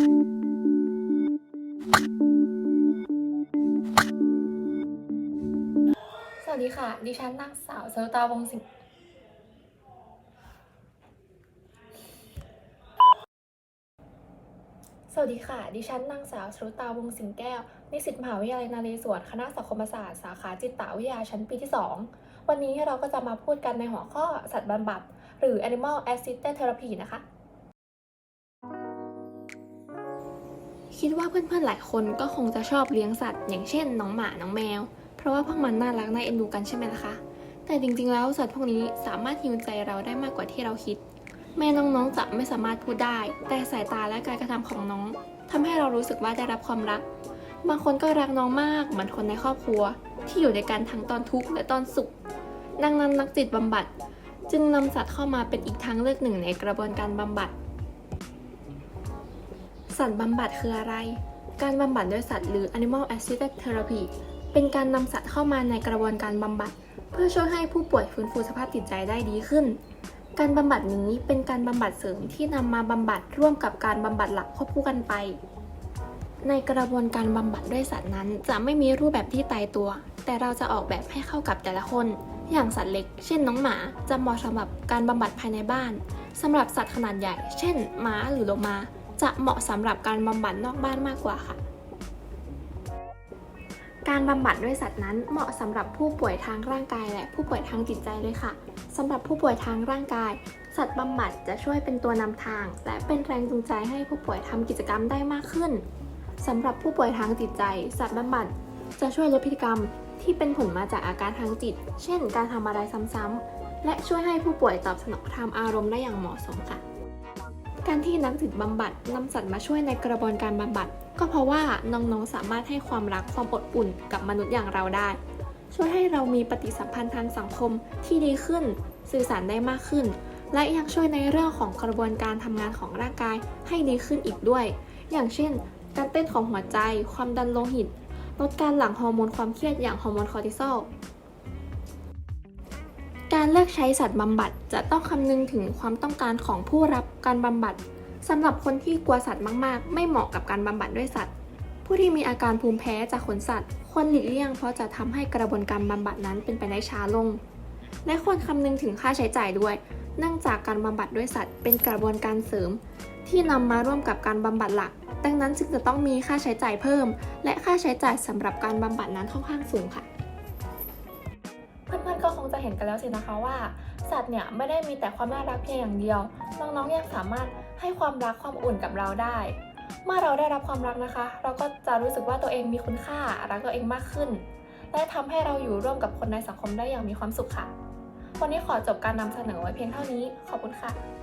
สวัสดีค่ะ ดิฉันนางสาวเซลตาวงสิงสวัสดีค่ะ ดิฉันนางสาวชรุตาวงสิงแก้ว นิสิตมหาวิทยาลัยนาเรศวร คณะสังคมศาสตร์ สาขาจิตวิทยาชั้นปีที่ 2 วันนี้เราก็จะมาพูดกันในหัวข้อสัตว์บำบัด หรือ Animal Assisted Therapy นะคะ คิดว่าเพื่อนๆหลายคนก็คงจะชอบเลี้ยงสัตว์ อย่างเช่นน้องหมา น้องแมว เพราะว่าพวกมันน่ารักน่าเอ็นดูกันใช่ไหมล่ะคะ แต่จริงๆแล้วสัตว์พวกนี้สามารถฮิวใจเราได้มากกว่าที่เราคิด แม่น้องๆจะไม่สามารถพูดได้ แต่สายตาและการกระทำของน้องทำให้เรารู้สึกว่าได้รับความรัก บางคนก็รักน้องมากเหมือนคนในครอบครัว ที่อยู่ด้วยกันทั้งตอนทุกข์และตอนสุข ดังนั้นนักจิตบำบัด จึงนำสัตว์เข้ามาเป็นอีกทางเลือกหนึ่งในกระบวนการบำบัด สัตว์บำบัดคืออะไร การบำบัดด้วยสัตว์หรือ Animal Assisted Therapy เป็นการนำสัตว์เข้ามาในกระบวนการบำบัด เพื่อช่วยให้ผู้ป่วยฟื้นฟูสภาพจิตใจได้ดีขึ้น การบำบัดนี้เป็นการบำบัดเสริมที่นำมาบำบัดร่วมกับการบำบัดหลักควบคู่กันไป ในกระบวนการบำบัดด้วยสัตว์นั้น จะไม่มีรูปแบบที่ตายตัว แต่เราจะออกแบบให้เข้ากับแต่ละคน อย่างสัตว์เล็ก เช่นน้องหมาจะเหมาะสำหรับการบำบัดภายในบ้านสำหรับสัตว์ขนาดใหญ่ เช่นม้าหรือโลมา จะเหมาะสำหรับการบำบัดนอกบ้านมากกว่าค่ะ การบำบัดด้วยสัตว์นั้นเหมาะสำหรับผู้ป่วยทางร่างกายและผู้ป่วยทางจิตใจเลยค่ะสำหรับผู้ป่วยทางร่างกาย สัตว์บำบัดจะช่วยเป็นตัวนำทาง และเป็นแรงจูงใจให้ผู้ป่วยทำกิจกรรมได้มากขึ้นสำหรับผู้ป่วยทางจิตใจ สัตว์บำบัดจะช่วยลดพฤติกรรมที่เป็นผลมาจากอาการทางจิต เช่น การทำอะไรซ้ำๆและช่วยให้ผู้ป่วยตอบสนองตามอารมณ์ได้อย่างเหมาะสมค่ะ การที่นักจิตบำบัดนำสัตว์มาช่วยในกระบวนการบำบัด ก็เพราะว่าน้องๆสามารถให้ความรักความอบอุ่นกับมนุษย์อย่างเราได้ ช่วยให้เรามีปฏิสัมพันธ์ทางสังคมที่ดีขึ้น สื่อสารได้มากขึ้น และยังช่วยในเรื่องของกระบวนการทำงานของร่างกายให้ดีขึ้นอีกด้วย อย่างเช่น การเต้นของหัวใจ ความดันโลหิตลดการหลั่งฮอร์โมนความเครียดอย่างฮอร์โมนคอร์ติซอล การเลือกใช้สัตว์บำบัดจะต้องคำนึงถึงความต้องการของผู้รับการบำบัดสำหรับคนที่กลัวสัตว์มาก ๆ ไม่เหมาะกับการบำบัดด้วยสัตว์ ผู้ที่มีอาการภูมิแพ้จากขนสัตว์ควรหลีกเลี่ยงเพราะจะทำให้กระบวนการบำบัดนั้นเป็นไปได้ช้าลง และควรคำนึงถึงค่าใช้จ่ายด้วย เนื่องจากการบำบัดด้วยสัตว์ เป็นกระบวนการเสริม ที่นำมาร่วมกับการบำบัดหลัก ดังนั้นจึงจะต้องมีค่าใช้จ่ายเพิ่ม และค่าใช้จ่ายสำหรับการบำบัดนั้นค่อนข้างสูงค่ะ งจะเห็นกันแล้วสินะคะว่า สัตว์เนี่ยไม่ได้มีแต่ความน่ารักเพียงอย่างเดียว น้องๆยังสามารถให้ความรักความอุ่นกับเราได้ เมื่อเราได้รับความรักนะคะ เราก็จะรู้สึกว่าตัวเองมีคุณค่ารักตัวเองมากขึ้น และทำให้เราอยู่ร่วมกับคนในสังคมได้อย่างมีความสุขค่ะ วันนี้ขอจบการนำเสนอไว้เพียงเท่านี้ ขอบคุณค่ะ